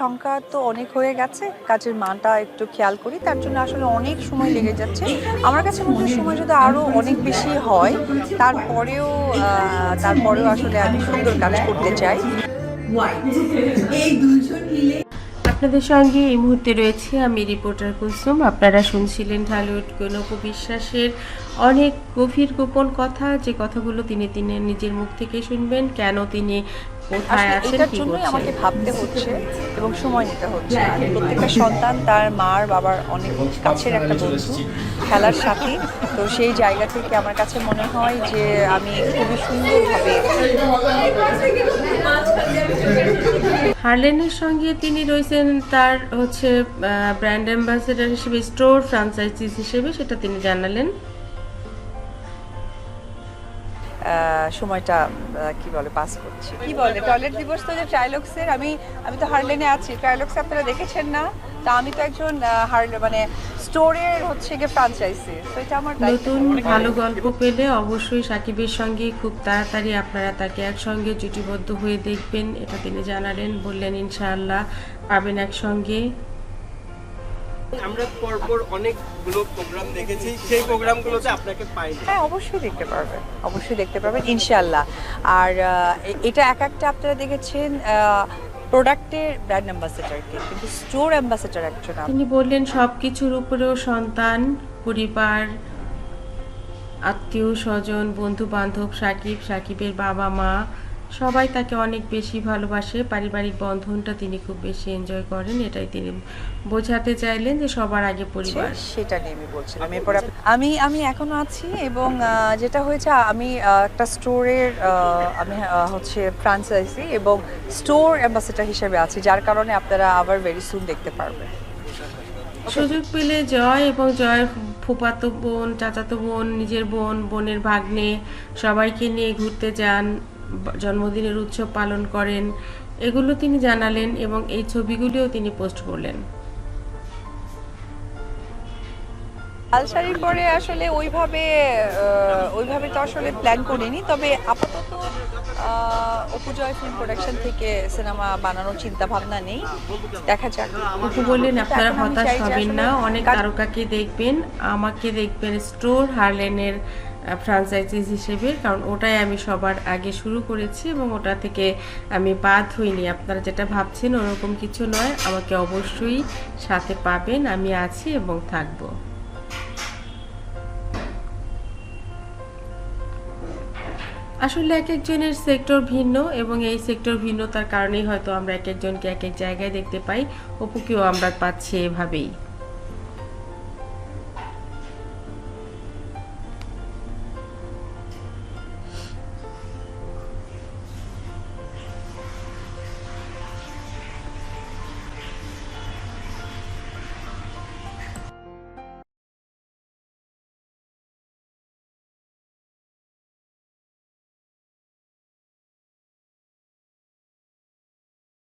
সংখ্যা তো অনেক হয়ে গেছে, কাজের মানটা একটু খেয়াল করি, তার জন্য আসলে অনেক সময় লেগে যাচ্ছে। আমার কাছে মনে সময় যদি আরও অনেক বেশি হয়, তারপরেও তারপরেও আসলে আমি সুন্দর কাজ করতে চাই। আপনাদের সঙ্গে এই মুহূর্তে রয়েছে আমি রিপোর্টার কুলসুম। আপনারা শুনছিলেন ঢালিউড গণপ বিশ্বাসের অনেক গভীর গোপন কথা, যে কথাগুলো তিনি তিনি নিজের মুখ থেকে শুনবেন, কেন তিনি কোথায় আছেন এটার জন্যই আমাকে ভাবতে হচ্ছে এবং সময় নিতে হচ্ছে। আর প্রত্যেকটা সন্তান তার মার বাবার অনেক কাছের একটা বন্ধু খেলার সাথী। তো সেই জায়গা থেকে আমার কাছে মনে হয় যে আমি খুবই সুন্দরভাবে হার্লেনের সঙ্গে তিনি রয়েছেন তার হচ্ছে ব্র্যান্ড অ্যাম্বাসেডার হিসেবে স্টোর ফ্রাঞ্চাইজিস হিসেবে সেটা তিনি জানালেন। সময়টা কি বলে পাস করছি। কি বলে টয়লেট দিবস তো যে ট্রাইলক্সের আমি আমি তো হারলেনে আছি ট্রাইলক্স আপনারা দেখেছেন না? তা আমি তো একজন হার্লে মানে স্টোরের হচ্ছে গিয়ে ফ্রাঞ্চাইজি তো এটা আমার নতুন ভালো গল্প পেলে অবশ্যই সাকিবের সঙ্গে খুব তাড়াতাড়ি আপনারা তাকে একসঙ্গে জুটিবদ্ধ হয়ে দেখবেন এটা তিনি জানালেন বললেন ইনশাআল্লাহ পাবেন একসঙ্গে। আমরা পরপর অনেকগুলো প্রোগ্রাম দেখেছি। সেই প্রোগ্রামগুলোতে আপনাকে পাইনি। হ্যাঁ অবশ্যই দেখতে পারবেন। অবশ্যই দেখতে পারবেন ইনশাল্লাহ আর এটা এক একটা আপনারা দেখেছেন প্রোডাক্টের ব্র্যান্ড অ্যাম্বাসেডারকে কিন্তু স্টোর অ্যাম্বাসেডার একজন তিনি বললেন সব কিছুর উপরেও সন্তান পরিবার আত্মীয় স্বজন বন্ধু বান্ধব সাকিব সাকিবের বাবা মা সবাই তাকে অনেক বেশি ভালোবাসে। পারিবারিক বন্ধনটা তিনি খুব বেশি এনজয় করেন এটাই তিনি বোঝাতে চাইলেন যে সবার আগে পরিবার। সেটা নিয়ে আমি বলছিলাম। এরপর আমি আমি এখনও আছি এবং যেটা হয়েছে আমি একটা স্টোরের আমি হচ্ছে ফ্রান্সাইজি এবং স্টোর অ্যাম্বাসেডার হিসেবে আছি যার কারণে আপনারা আবার ভেরি সুন দেখতে পারবেন। সুযোগ পেলে জয় এবং জয়ের ফুপাতো বোন চাচাতো বোন নিজের বোন বোনের ভাগ্নে সবাইকে নিয়ে ঘুরতে যান। জন্মদিনের উৎসব পালন করেন এগুলো তিনি জানালেন এবং এই ছবিগুলিও তিনি পোস্ট করলেন। লাল শাড়ির পরে আসলে ওইভাবে ওইভাবে তো আসলে প্ল্যান করিনি তবে আপাতত অপুজয় ফিল্ম প্রোডাকশন থেকে সিনেমা বানানোর চিন্তা ভাবনা নেই। দেখা যাক। অপু বললেন আপনারা হতাশ হবেন না অনেক তারকাকে দেখবেন আমাকে দেখবেন স্টোর হারলেনের ফ্রাঞ্চাইজিস হিসেবে, কারণ ওটাই আমি সবার আগে শুরু করেছি এবং ওটা থেকে আমি বাদ হইনি। আপনারা যেটা ভাবছেন ওরকম কিছু নয়, আমাকে অবশ্যই সাথে পাবেন, আমি আছি এবং থাকব। আসলে এক একজনের সেক্টর ভিন্ন এবং এই সেক্টর ভিন্নতার কারণেই হয়তো আমরা এক একজনকে এক এক জায়গায় দেখতে পাই। অপুকেও আমরা পাচ্ছি এভাবেই।